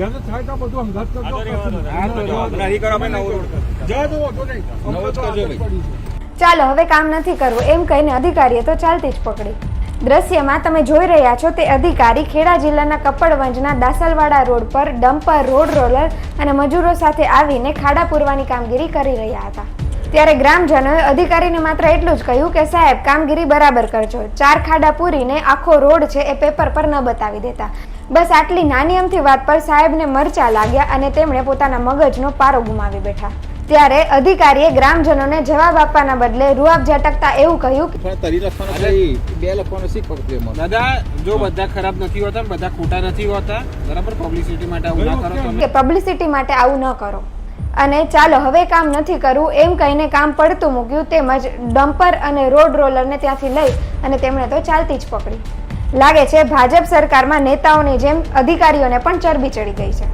જ્યારે થાય તો બધું અંગાત કરજો. ચાલો હવે કામ નથી કરવું. એમ કહીને અધિકારીએ તો ચાલતી જ પકડી. દ્રશ્યમાં તમે જોઈ રહ્યા છો તે અધિકારી ખેડા જિલ્લાના કપડવંજના દાસલવાડા રોડ પર ડમ્પર રોડ રોલર અને મજૂરો સાથે આવીને ખાડા પૂરવાની કામગીરી કરી રહ્યા હતા. ત્યારે ગ્રામજનોએ અધિકારીને માત્ર એટલું જ કહ્યું કે સાહેબ કામગીરી બરાબર કરજો. ચાર ખાડા પૂરીને આખો રોડ છે એ પેપર પર ન બતાવી દેતા. બસ આટલી નાની અમથી વાત પર સાહેબને મરચા લાગ્યા અને તેમણે પોતાના મગજનો પારો ગુમાવી બેઠા. ત્યારે અધિકારીએ ગ્રામજનોને જવાબ આપવાના બદલે રૂઆબ ઝટકતા એવું કહ્યું પણ તરી લખવાનું બે લખવાનું શીખ પડતું દાદા જો બધા ખરાબ નથી હોતા બધા ખોટા નથી હોતા બરાબર પબ્લિસિટી માટે આવું ના કરો કે પબ્લિસિટી માટે આવું ન કરો. અને ચાલો હવે કામ નથી કરવું. એમ કહીને કામ પડતું મૂક્યું તેમજ ડમ્પર અને રોડ રોલરને ત્યાંથી લઈ અને તેમણે તો ચાલતી જ પકડી. લાગે છે ભાજપ સરકારમાં નેતાઓની જેમ અધિકારીઓને પણ ચરબી ચડી ગઈ છે.